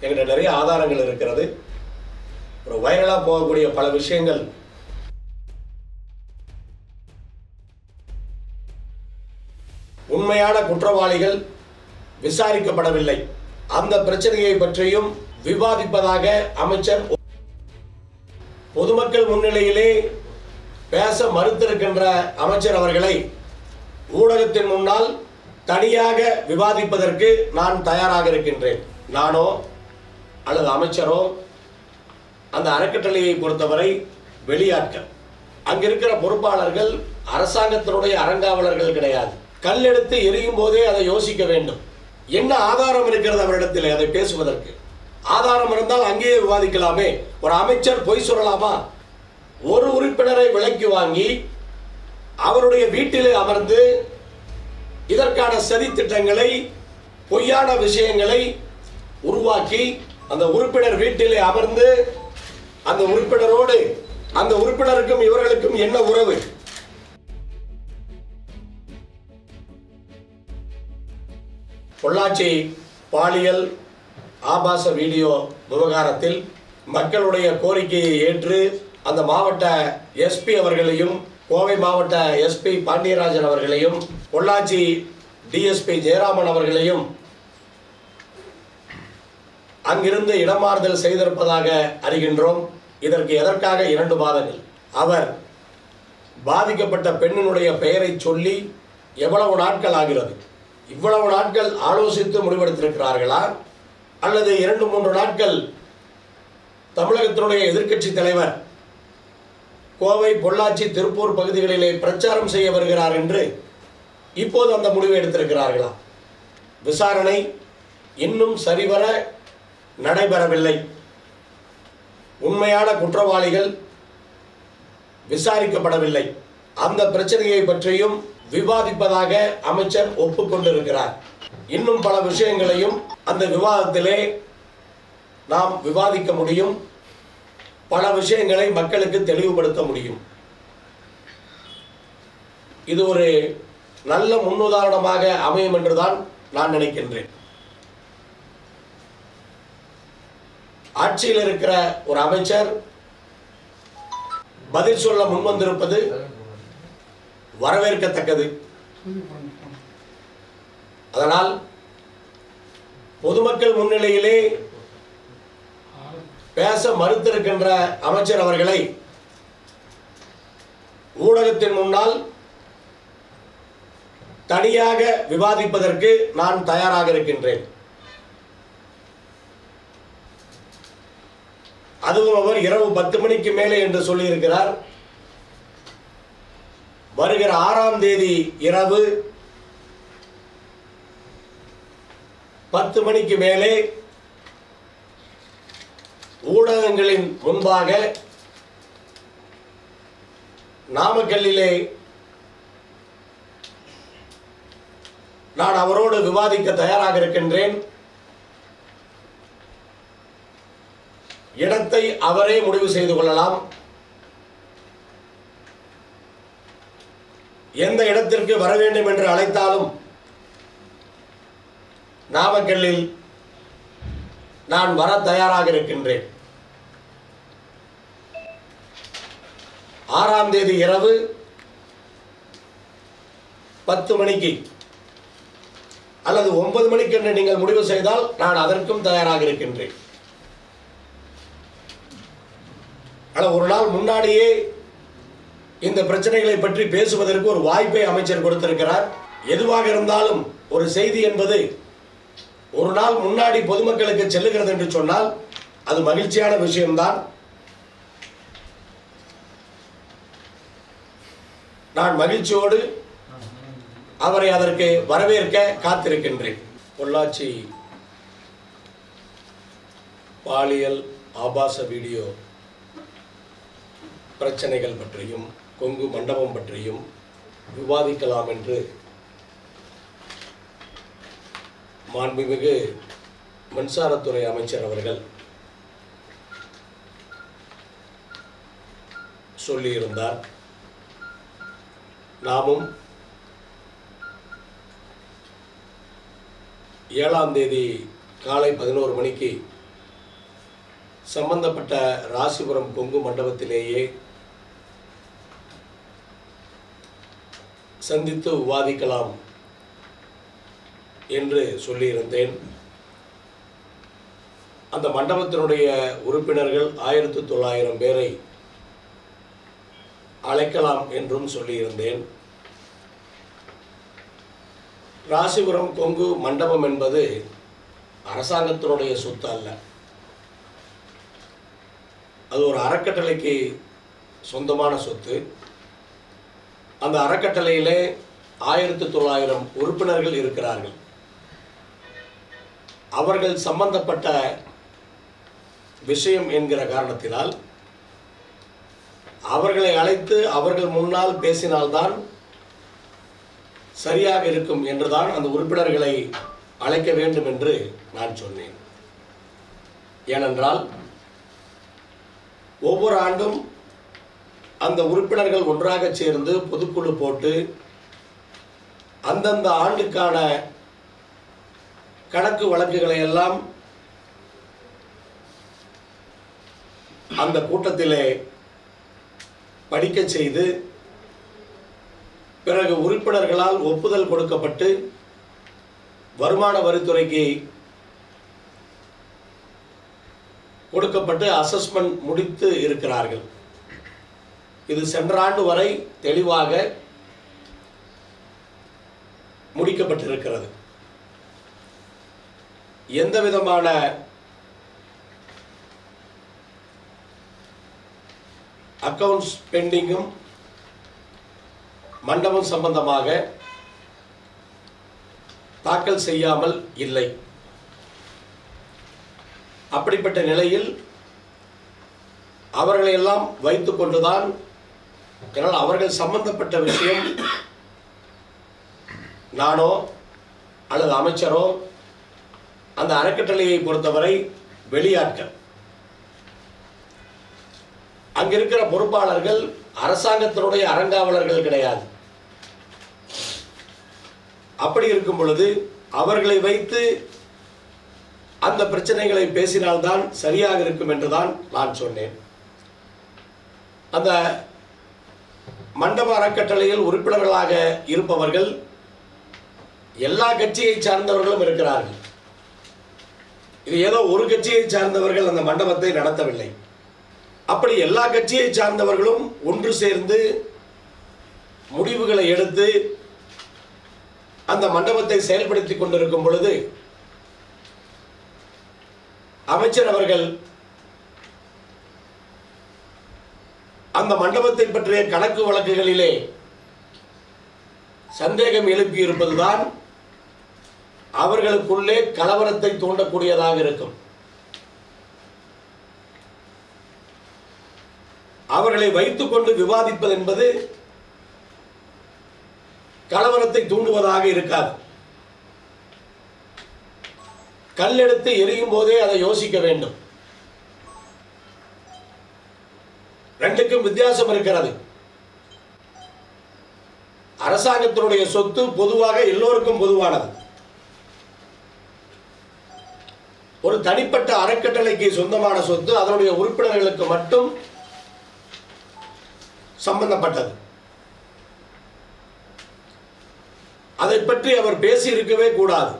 எங்கிட்ட நிறைய ஆதாரங்கள் இருக்கிறது. ஒரு வைரலாக போகக்கூடிய பல விஷயங்கள். உண்மையான குற்றவாளிகள் விசாரிக்கப்படவில்லை. அந்த பிரச்சனையை பற்றியும் விவாதிப்பதாக அமைச்சர் பொதுமக்கள் முன்னிலையிலே பேச மறுத்திருக்கின்ற அமைச்சர் அவர்களை ஊடகத்தின் முன்னால் தனியாக விவாதிப்பதற்கு நான் தயாராக இருக்கின்றேன். நானோ அல்லது அமைச்சரோ அந்த அறக்கட்டளையை பொறுத்தவரை வெளியாட்கள். அங்கிருக்கிற பொறுப்பாளர்கள் அரசாங்கத்தினுடைய அறங்காவலர்கள் கிடையாது. கல் எடுத்து எரியும் போதே அதை யோசிக்க வேண்டும். என்ன ஆதாரம் இருக்கிறது அவரிடத்தில் அதை பேசுவதற்கு? ஆதாரம் இருந்தால் அங்கேயே விவாதிக்கலாமே. ஒரு அமைச்சர் பொய் சொல்லலாமா? ஒரு உறுப்பினரை விலைக்கு வாங்கி அவருடைய வீட்டிலே அமர்ந்து இதற்கான சதி திட்டங்களை பொய்யான விஷயங்களை உருவாக்கி அந்த உறுப்பினர் வீட்டிலே அமர்ந்து அந்த உறுப்பினரோடு அந்த உறுப்பினருக்கும் இவர்களுக்கும் என்ன உறவு? பொள்ளாச்சி பாலியல் ஆபாச வீடியோ விவகாரத்தில் மக்களுடைய கோரிக்கையை ஏற்று அந்த மாவட்ட எஸ்பி அவர்களையும் கோவை மாவட்ட எஸ்பி பாண்டியராஜன் அவர்களையும் பொள்ளாச்சி டிஎஸ்பி ஜெயராமன் அவர்களையும் அங்கிருந்து இடமாறுதல் செய்திருப்பதாக அறிகின்றோம். இதற்கு எதற்காக இரண்டு மாதங்கள் அவர் பாதிக்கப்பட்ட பெண்ணினுடைய பெயரை சொல்லி எவ்வளவு நாட்கள் ஆகிறது? இவ்வளவு நாட்கள் ஆலோசித்து முடிவெடுத்திருக்கிறார்களா? அல்லது இரண்டு மூன்று நாட்கள் தமிழகத்தினுடைய எதிர்க்கட்சி தலைவர் கோவை பொள்ளாச்சி திருப்பூர் பகுதிகளிலே பிரச்சாரம் செய்ய வருகிறார் என்று இப்போது அந்த முடிவை எடுத்திருக்கிறார்களா? விசாரணை இன்னும் சரிவர நடைபெறவில்லை. உண்மையான குற்றவாளிகள் விசாரிக்கப்படவில்லை. அந்த பிரச்சனையை பற்றியும் விவாதிப்பதாக அமைச்சர் ஒப்புக்கொண்டிருக்கிறார். இன்னும் பல விஷயங்களையும் அந்த விவாதத்திலே நாம் விவாதிக்க முடியும். பல விஷயங்களை மக்களுக்கு தெளிவுபடுத்த முடியும். இது ஒரு நல்ல முன்னுதாரணமாக அமையும் என்றுதான் நான் நினைக்கின்றேன். ஆட்சியில் இருக்கிற ஒரு அமைச்சர் பதில் சொல்ல முன்வந்திருப்பது வரவேற்கத்தக்கது. அதனால் பொதுமக்கள் முன்னிலையிலே பேச மறுத்திருக்கின்ற அமைச்சர் அவர்களை ஊடகத்தின் முன்னால் தனியாக விவாதிப்பதற்கு நான் தயாராக இருக்கின்றேன். அதுவும் அவர் இரவு பத்து மணிக்கு மேலே என்று சொல்லியிருக்கிறார். வருகிற ஆறாம் தேதி இரவு பத்து மணிக்கு மேலே ஊடகங்களின் முன்பாக நாமக்கல்லிலே நான் அவரோடு விவாதிக்க தயாராக இருக்கின்றேன். இடத்தை அவரே முடிவு செய்து கொள்ளலாம். எந்த இடத்திற்கு வர வேண்டும் என்று அழைத்தாலும் நாமக்கல்லில் நான் வர தயாராக இருக்கின்றேன். ஆறாம் தேதி இரவு பத்து மணிக்கு அல்லது ஒன்பது மணிக்கு என்று நீங்கள் முடிவு செய்தால் நான் அதற்கும் தயாராக இருக்கின்றேன். ஆனால் ஒரு நாள் முன்னாடியே இந்த பிரச்சனைகளை பற்றி பேசுவதற்கு ஒரு வாய்ப்பை அமைச்சர் கொடுத்திருக்கிறார். எதுவாக இருந்தாலும் ஒரு செய்தி என்பது ஒரு நாள் முன்னாடி பொதுமக்களுக்கு செல்லுகிறது என்று சொன்னால் அது மகிழ்ச்சியான விஷயம்தான். நான் மகிழ்ச்சியோடு அவரை அதற்கு வரவேற்க காத்திருக்கின்றேன். பொள்ளாச்சி பாலியல் ஆபாச வீடியோ. பிரச்சனைகள் பற்றியும் கொங்கு மண்டபம் பற்றியும் விவாதிக்கலாம் என்று மாண்புமிகு மின்சாரத்துறை அமைச்சர் அவர்கள் சொல்லியிருந்தார். நாமும் ஏழாம் தேதி காலை பதினோரு மணிக்கு சம்பந்தப்பட்ட ராசிபுரம் கொங்கு மண்டபத்திலேயே சந்தித்து விவாதிக்கலாம் என்று சொல்லியிருந்தேன். அந்த மண்டபத்தினுடைய உறுப்பினர்கள் ஆயிரத்தி தொள்ளாயிரம் பேரை அழைக்கலாம் என்றும் சொல்லியிருந்தேன். ராசிபுரம் கொங்கு மண்டபம் என்பது அரசாங்கத்தினுடைய சொத்து அல்ல. அது ஒரு அறக்கட்டளைக்கு சொந்தமான சொத்து. அந்த அறக்கட்டளையிலே ஆயிரத்தி தொள்ளாயிரம் உறுப்பினர்கள் இருக்கிறார்கள். அவர்கள் சம்பந்தப்பட்ட விஷயம் என்கிற காரணத்தினால் அவர்களை அழைத்து அவர்கள் முன்னால் பேசினால்தான் சரியாக இருக்கும் என்றுதான் அந்த உறுப்பினர்களை அழைக்க வேண்டும் என்று நான் சொன்னேன். ஏனென்றால் ஒவ்வொரு ஆண்டும் அந்த உறுப்பினர்கள் ஒன்றாக சேர்ந்து பொதுக்குழு போட்டு அந்தந்த ஆண்டுக்கான கணக்கு வழக்குகளை எல்லாம் அந்த கூட்டத்திலே படிக்க செய்து பிறகு உறுப்பினர்களால் ஒப்புதல் கொடுக்கப்பட்டு வருமான வரித்துறைக்கு கொடுக்கப்பட்டு அசஸ்மெண்ட் முடித்து இருக்கிறார்கள். இது சென்ற ஆண்டு வரை தெளிவாக முடிக்கப்பட்டிருக்கிறது. எந்த விதமான அக்கவுண்ட்ஸ் பெண்டிங்கும் மண்டபம் சம்பந்தமாக தாக்கல் செய்யாமல் இல்லை. அப்படிப்பட்ட நிலையில் அவர்களை எல்லாம் வைத்துக் கொண்டுதான் ஏன்னால் அவர்கள் சம்பந்தப்பட்ட விஷயம். நானோ அல்லது அமைச்சரோ அந்த அறக்கட்டளையை பொறுத்தவரை வெளியாட்கள். அங்கிருக்கிற பொறுப்பாளர்கள் அரசாங்கத்தினுடைய அறங்காவலர்கள் கிடையாது. அப்படி இருக்கும் பொழுது அவர்களை வைத்து அந்த பிரச்சனைகளை பேசினால்தான் சரியாக இருக்கும் என்றுதான் நான் சொன்னேன். அந்த மண்டப அறக்கட்டளையில் உறுப்பினர்களாக இருப்பவர்கள் எல்லா கட்சியை சார்ந்தவர்களும் இருக்கிறார்கள். இது ஏதோ ஒரு கட்சியை சார்ந்தவர்கள் அந்த மண்டபத்தை நடத்தவில்லை. அப்படி எல்லா கட்சியை சார்ந்தவர்களும் ஒன்று சேர்ந்து முடிவுகளை எடுத்து அந்த மண்டபத்தை செயல்படுத்தி கொண்டிருக்கும் பொழுது அமைச்சர் அவர்கள் அந்த மண்டபத்தை பற்றிய கணக்கு வழக்குகளிலே சந்தேகம் எழுப்பியிருப்பதுதான் அவர்களுக்குள்ளே கலவரத்தை தூண்டக்கூடியதாக இருக்கும். அவர்களை வைத்துக்கொண்டு விவாதிப்பது என்பது கலவரத்தை தூண்டுவதாக இருக்காது. கல்லெடுத்து எரியும் போதே அதை யோசிக்க வேண்டும். ரெண்டுக்கும் வித்தியாசம் இருக்கிறது. அரசாங்கத்தினுடைய சொத்து பொதுவாக எல்லோருக்கும் பொதுவானது. ஒரு தனிப்பட்ட அறக்கட்டளைக்கு சொந்தமான சொத்து அதனுடைய உறுப்பினர்களுக்கு மட்டும் சம்பந்தப்பட்டது. அதை பற்றி அவர் பேசி இருக்கவே கூடாது.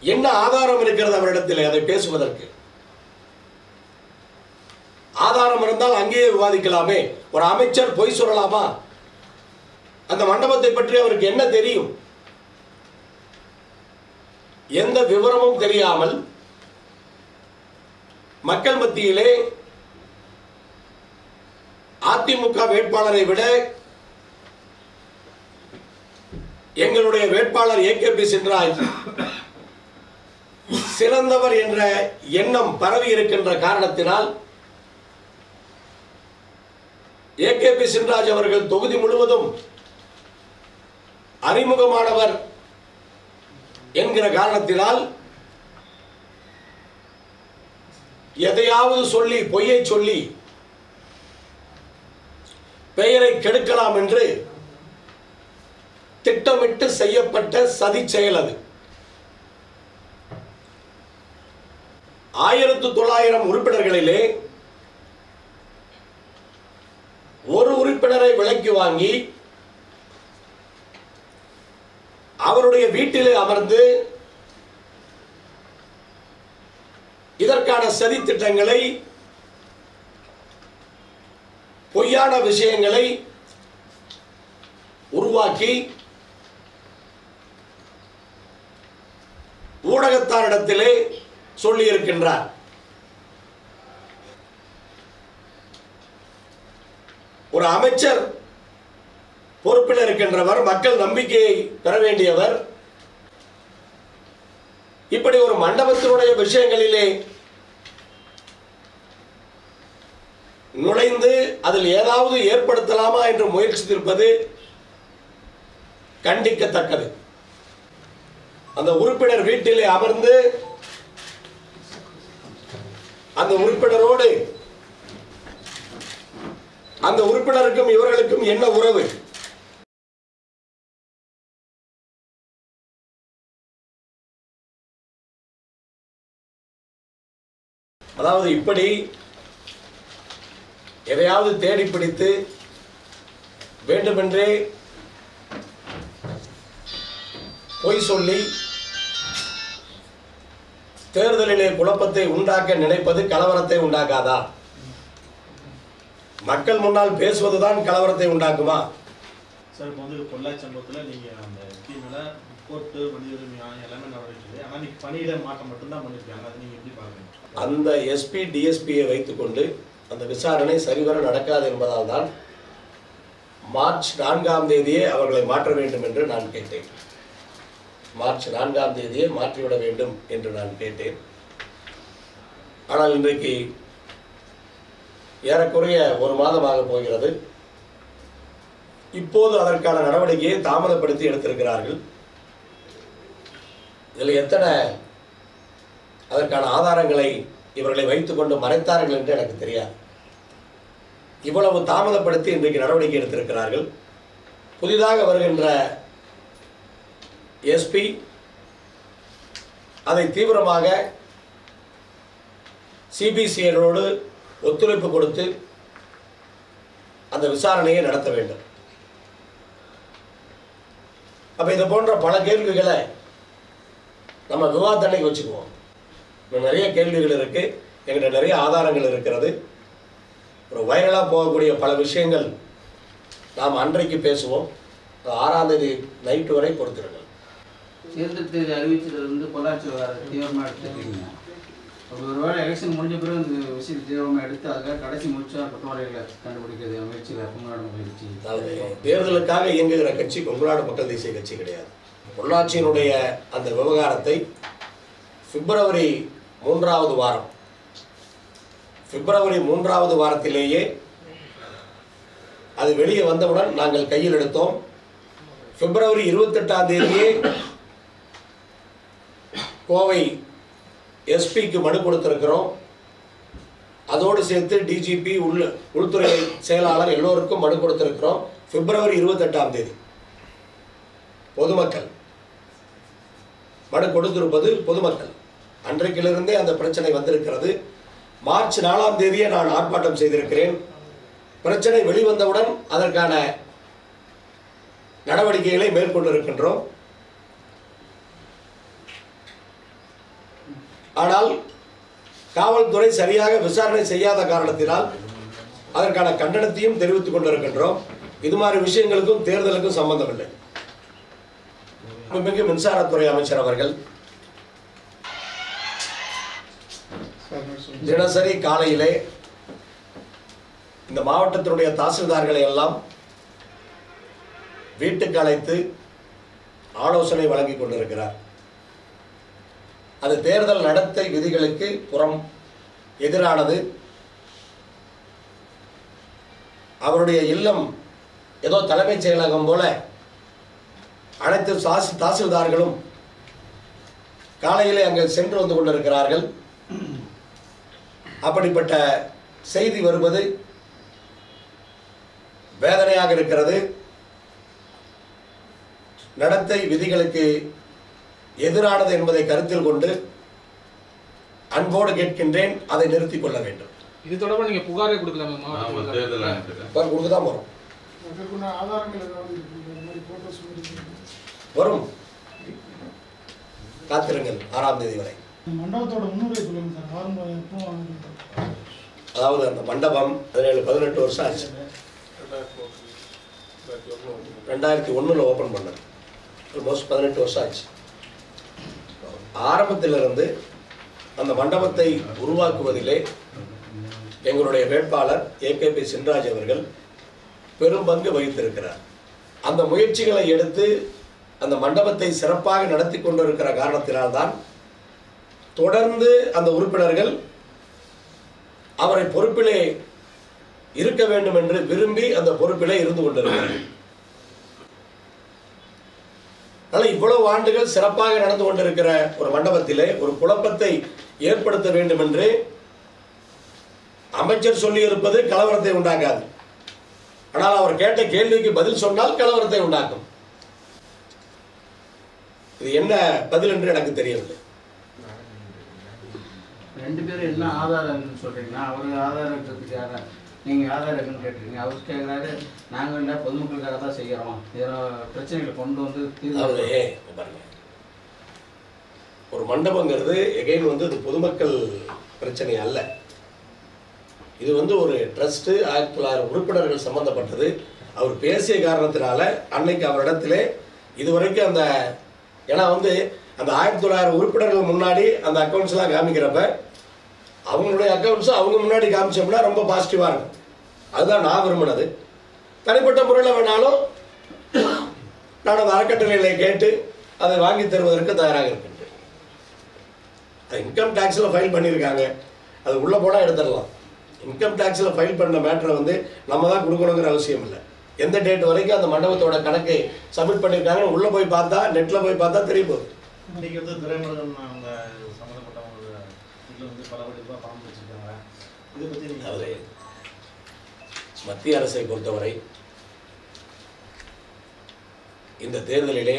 என்ன ஆதாரம் இருக்கிறது அவரிடத்தில் அதை பேசுவதற்கு? ஆதாரம் இருந்தால் அங்கேயே விவாதிக்கலாமே. ஒரு அமைச்சர் பொய் சொல்லலாமா? அந்த மண்டபத்தை பற்றி அவருக்கு என்ன தெரியும்? எந்த விவரமும் தெரியாமல் மக்கள் மத்தியிலே அதிமுக வேட்பாளரை விட எங்களுடைய வேட்பாளர் ஏ கே பி சின்ராஜ் சிறந்தவர் என்ற எண்ணம் பரவி இருக்கின்ற காரணத்தினால் ஏ கே பி சின்ராஜ் அவர்கள் தொகுதி முழுவதும் அறிமுகமானவர் என்கிற காரணத்தினால் எதையாவது சொல்லி பொய்யை சொல்லி பெயரை கெடுக்கலாம் என்று திட்டமிட்டு செய்யப்பட்ட சதி செயல் அது. ஆயிரத்து தொள்ளாயிரம் உறுப்பினர்களிலே ஒரு விலைக்கு வாங்கி அவருடைய வீட்டிலே அமர்ந்து இதற்கான சதி திட்டங்களை பொய்யான விஷயங்களை உருவாக்கி ஊடகத்தாரிடத்திலே சொல்லியிருக்கின்றார். ஒரு அமைச்சர் பொறுப்பில் இருக்கின்றவர் மக்கள் நம்பிக்கையை பெற வேண்டியவர். இப்படி ஒரு மண்டபத்தினுடைய விஷயங்களிலே நுழைந்து அதில் ஏதாவது ஏற்படுத்தலாமா என்று முயற்சித்திருப்பது கண்டிக்கத்தக்கது. அந்த உறுப்பினர் வீட்டிலே அமர்ந்து அந்த உறுப்பினரோடு அந்த உறுப்பினருக்கும் இவர்களுக்கும் என்ன உறவு? அதாவது இப்படி எதையாவது தேடி பிடித்து வேண்டுமென்றே பொய் சொல்லி தேர்தலிலே குழப்பத்தை உண்டாக்க நினைப்பது கலவரத்தை உண்டாக்காதா? மக்கள் முன்னால் பேசுவதுதான் கலவரத்தை உண்டாக்குமா? சார் இப்போ வந்து பொள்ளாச்சி சம்பவத்தில் நீங்கள் அந்த டீமில் கோர்ட்டு மனித உரிமை ஆணையம் எல்லாமே நடவடிக்கை ஆனால் நீங்கள் பணியிட மாற்றம் மட்டும்தான் பண்ணியிருக்காங்க அதை நீங்கள் எப்படி பார்க்குறீங்க? அந்த எஸ்பி டிஎஸ்பியை வைத்துக்கொண்டு அந்த விசாரணை சரிவர நடக்காது என்பதால் தான் மார்ச் நான்காம் தேதியே அவர்களை மாற்ற வேண்டும் என்று நான் கேட்டேன். மார்ச் நான்காம் தேதியே மாற்றிவிட வேண்டும் என்று நான் கேட்டேன். ஆனால் இன்றைக்கு ஏறக்குறைய ஒரு மாதமாக போகிறது. இப்போது அதற்கான நடவடிக்கையை தாமதப்படுத்தி எடுத்திருக்கிறார்கள். இதில் எத்தனை அதற்கான ஆதாரங்களை இவர்களை வைத்துக்கொண்டு மறைத்தார்கள் என்று எனக்கு தெரியாது. இவ்வளவு தாமதப்படுத்தி இன்றைக்கு நடவடிக்கை எடுத்திருக்கிறார்கள். புதிதாக வருகின்ற எஸ்பி அதை தீவிரமாக சிபிசிஐடோடு ஒத்துழைப்பு கொடுத்து அந்த விசாரணையை நடத்த வேண்டும். அப்போ இது போன்ற பல கேள்விகளை நம்ம விவாதத்தன்னைக்கு வச்சுக்குவோம். இன்னும் நிறைய கேள்விகள் இருக்கு. எங்கிட்ட நிறைய ஆதாரங்கள் இருக்கிறது. ஒரு வைரலாக போகக்கூடிய பல விஷயங்கள் நாம் அன்றைக்கு பேசுவோம். ஆறாம் தேதி நைட்டு வரை பொறுத்திருங்கள். தேர்தல் தேதி அறிவிச்சதுல இருந்து பொள்ளாச்சி தீவிரமாக எடுத்துருக்கீங்க ஒருவேளை எலெக்ஷன் முடிஞ்ச பிறகு இந்த விஷயம் தீவிரமாக எடுத்து அதில் கடைசி முடிச்சா குற்றவாளிகளை கண்டுபிடிக்கிறது முயற்சியில் தமிழ்நாடு முயற்சி அதாவது தேர்தலுக்காக இயங்குகிற கட்சி கொங்குநாடு மக்கள் தேசிய கட்சி கிடையாது. பொள்ளாச்சியினுடைய அந்த விவகாரத்தை பிப்ரவரி மூன்றாவது வாரம். பிப்ரவரி மூன்றாவது வாரத்திலேயே அது வெளியே வந்தவுடன் நாங்கள் கையில் எடுத்தோம். பிப்ரவரி இருபத்தெட்டாம் தேதியே கோவை எஸ்பிக்கு மனு கொடுத்திருக்கிறோம். அதோடு சேர்த்து டிஜிபி உள் உள்துறை செயலாளர் எல்லோருக்கும் மனு கொடுத்திருக்கிறோம். பிப்ரவரி இருபத்தெட்டாம் தேதி. பொதுமக்கள். மனு கொடுத்திருப்பது பொதுமக்கள். அன்றைக்கிலிருந்தே அந்த பிரச்சனை வந்திருக்கிறது. மார்ச் நாலாம் தேதியே நான் ஆர்ப்பாட்டம் செய்திருக்கிறேன். பிரச்சனை வெளிவந்தவுடன் அதற்கான நடவடிக்கைகளை மேற்கொண்டிருக்கின்றோம். ஆனால் காவல்துறை சரியாக விசாரணை செய்யாத காரணத்தினால் அதற்கான கண்டனத்தையும் தெரிவித்துக் கொண்டிருக்கின்றோம். இது மாதிரி விஷயங்களுக்கும் தேர்தலுக்கும் சம்பந்தம் இல்லை மிக மின்சாரத்துறை அமைச்சர் அவர்கள் தினசரி காலையிலே இந்த மாவட்டத்தினுடைய தாசில்தார்களை எல்லாம் வீட்டுக்கு அழைத்து ஆலோசனை வழங்கி கொண்டிருக்கிறார். அது தேர்தல் நடத்தை விதிகளுக்கு புறம் எதிரானது. அவருடைய இல்லம் ஏதோ தலைமைச் செயலகம் போல அனைத்து தாசில்தார்களும் காலையிலே அங்கே சென்று வந்து கொண்டிருக்கிறார்கள். அப்படிப்பட்ட செய்தி வருவது வேதனையாக இருக்கிறது. நடத்தை விதிகளுக்கு எதிரானது என்பதை கருத்தில் கொண்டு அன்போடு கேட்கின்றேன் அதை நிறுத்திக் கொள்ள வேண்டும். இது தொடர்பாக நீங்க புகாரே கொடுக்கலாமா? கொடுக்க தான் வரும். வரும். காத்திருங்கள் ஆறாம் தேதி வரை. மண்டபத்தோட முன்னுரை சொல்லுங்க சார். ஆரம்பம் எப்போ அதாவது அந்த மண்டபம் பதினேழு பதினெட்டு வருஷம் ஆச்சு. ரெண்டாயிரத்தி ஒன்றில் ஓப்பன் பண்ணது ஆல்மோஸ்ட் பதினெட்டு வருஷம் ஆச்சு. ஆரம்பத்திலிருந்து அந்த மண்டபத்தை உருவாக்குவதிலே எங்களுடைய வேட்பாளர் ஏகேபி சின்ராஜ் அவர்கள் பெரும் பங்கு வகித்திருக்கிறார். அந்த முயற்சிகளை எடுத்து அந்த மண்டபத்தை சிறப்பாக நடத்தி கொண்டிருக்கிற காரணத்தினால்தான் தொடர்ந்து அந்த உறுப்பினர்கள் அவரை பொறுப்பிலே இருக்க வேண்டும் என்று விரும்பி அந்த பொறுப்பிலே இருந்து கொண்டிருக்கிறார்கள். அதனால இவ்வளவு ஆண்டுகள் சிறப்பாக நடந்து கொண்டிருக்கிற ஒரு மண்டபத்திலே ஒரு குழப்பத்தை ஏற்படுத்த வேண்டும் என்று அமைச்சர் சொல்லியிருப்பது கலவரத்தை உண்டாக்காது. ஆனால் அவர் கேட்ட கேள்விக்கு பதில் சொன்னால் கலவரத்தை உண்டாக்கும். இது என்ன பதில் என்று எனக்கு தெரியவில்லை. ரெண்டு பேரும் என்ன ஆதாரம்னு சொல்றீங்கன்னா அவர் ஆதாரத்துக்கு யாரா நீங்க ஆதாரம்னு கேட்டிருக்கீங்க. அவர் கேட்குறாரு நாங்கள் இல்லை பொதுமக்களுக்காக தான் செய்கிறோம் இதில் பிரச்சனைகளை கொண்டு வந்து தீர்வு பாருங்க. ஒரு மண்டபங்கிறது எகைன் வந்து இது பொதுமக்கள் பிரச்சனை அல்ல. இது வந்து ஒரு ட்ரஸ்ட் ஆயிரத்தி தொள்ளாயிரம் உறுப்பினர்கள் சம்பந்தப்பட்டது. அவர் பேசிய காரணத்தினால அன்னைக்கு அவரிடத்திலே இதுவரைக்கும் அந்த ஏன்னா வந்து அந்த ஆயிரத்தி தொள்ளாயிரம் உறுப்பினர்கள் முன்னாடி அந்த அக்கௌண்ட்ஸ்லாம் காமிக்கிறப்ப அவங்களுடைய அக்கௌண்ட்ஸை அவங்க முன்னாடி காமிச்சோம்னா ரொம்ப பாசிட்டிவாக இருக்கும். அதுதான் நான் விரும்பினது. தனிப்பட்ட முறையில் வேணாலும் நான் அந்த அறக்கட்டளைகளை கேட்டு அதை வாங்கி தருவதற்கு தயாராக இருக்கின்றேன். இன்கம் டேக்ஸில் ஃபைல் பண்ணியிருக்காங்க. அது உள்ளே போனால் எடுத்துடலாம். இன்கம் டேக்ஸில் ஃபைல் பண்ண மேட்டரை வந்து நம்ம தான் கொடுக்கணுங்கிற அவசியம் இல்லை. எந்த டேட் வரைக்கும் அந்த மண்டபத்தோட கணக்கை சப்மிட் பண்ணியிருக்காங்கன்னு உள்ளே போய் பார்த்தா நெட்டில் போய் பார்த்தா தெரிய போகுது இன்னைக்கு வந்து துரைமுருகன் அவங்க சம்மந்தப்பட்டவங்க வீட்டில் வந்து பல ரூபாய் பணம் வச்சிருக்காங்க. இதை பற்றி நீங்கள் அதாவது மத்திய அரசை பொறுத்தவரை இந்த தேர்தலிலே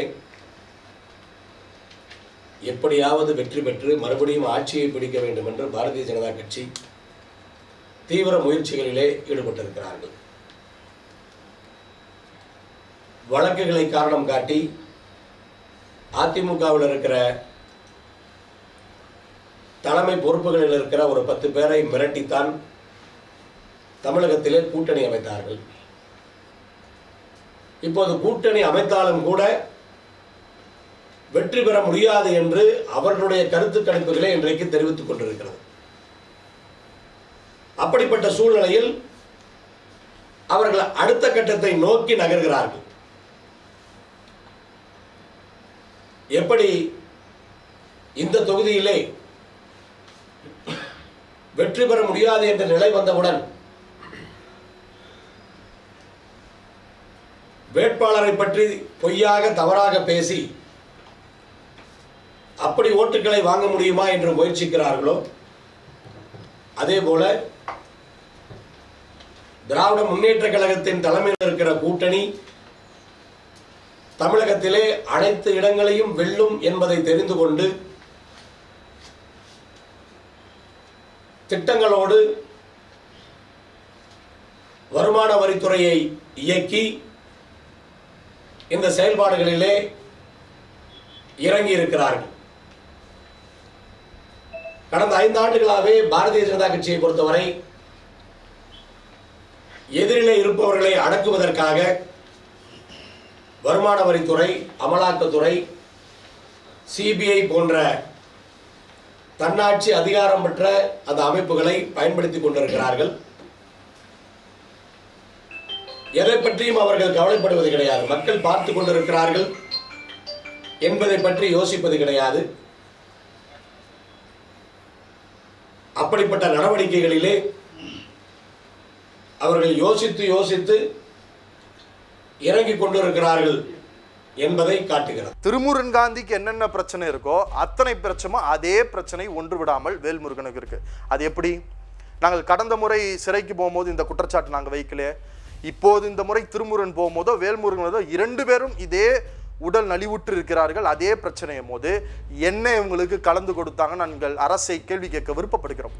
எப்படியாவது வெற்றி பெற்று மறுபடியும் ஆட்சியை பிடிக்க வேண்டும் என்று பாரதிய ஜனதா கட்சி தீவிர முயற்சிகளிலே ஈடுபட்டிருக்கிறார்கள். வழக்குகளை காரணம் காட்டி அதிமுகவில் இருக்கிற தலைமை பொறுப்புகளில் இருக்கிற ஒரு பத்து பேரை மிரட்டித்தான் தமிழகத்திலே கூட்டணி அமைத்தார்கள். இப்போது கூட்டணி அமைத்தாலும் கூட வெற்றி பெற முடியாது என்று அவர்களுடைய கருத்து கணிப்புகளை இன்றைக்கு தெரிவித்துக் கொண்டிருக்கிறது. அப்படிப்பட்ட சூழ்நிலையில் அவர்கள் அடுத்த கட்டத்தை நோக்கி நகர்கிறார்கள். எப்படி இந்த தொகுதியிலே வெற்றி பெற முடியாது என்ற நிலை வந்தவுடன் வேட்பாளரை பற்றி பொய்யாக தவறாக பேசி அப்படி ஓட்டுகளை வாங்க முடியுமா என்று முயற்சிக்கிறார்களோ அதே போல திராவிட முன்னேற்ற கழகத்தின் தலைமையில் இருக்கிற கூட்டணி தமிழகத்திலே அனைத்து இடங்களையும் வெல்லும் என்பதை தெரிந்து கொண்டு திட்டங்களோடு வருமான வரித்துறையை இயக்கி இந்த செயல்பாடுகளிலே இறங்கி இருக்கிறார்கள் கடந்த ஐந்து ஆண்டுகளாகவே பாரதிய ஜனதா கட்சியை பொறுத்தவரை எதிரிலே இருப்பவர்களை அடக்குவதற்காக வருமான வரித்துறை அமலாக்கத்துறை சிபிஐ போன்ற தன்னாட்சி அதிகாரம் பெற்ற அந்த அமைப்புகளை பயன்படுத்திக் கொண்டிருக்கிறார்கள். எதை பற்றியும் அவர்கள் கவலைப்படுவது கிடையாது. மக்கள் பார்த்து கொண்டிருக்கிறார்கள் என்பதை பற்றி யோசிப்பது கிடையாது. அப்படிப்பட்ட நடவடிக்கைகளிலே அவர்கள் யோசித்து யோசித்து இறங்கிக் கொண்டிருக்கிறார்கள். என்பதை காட்டுகிறது. திருமுருகன் காந்திக்கு என்னென்ன பிரச்சனை இருக்கோ அத்தனை பிரச்சனை அதே பிரச்சனை ஒன்று விடாமல் வேல்முருகனுக்கு இருக்கு. அது எப்படி? நாங்கள் கடந்த முறை சிறைக்கு போகும்போது இந்த குற்றச்சாட்டு நாங்கள் வைக்கலையே இப்போது இந்த முறை திருமுருகன் போகும்போதோ வேல்முருகனதோ இரண்டு பேரும் இதே உடல் நலிவுற்று இருக்கிறார்கள் அதே பிரச்சனையும் போது என்ன இவங்களுக்கு கலந்து கொடுத்தாங்க நாங்கள் அரசை கேள்வி கேட்க விருப்பப்படுகிறோம்.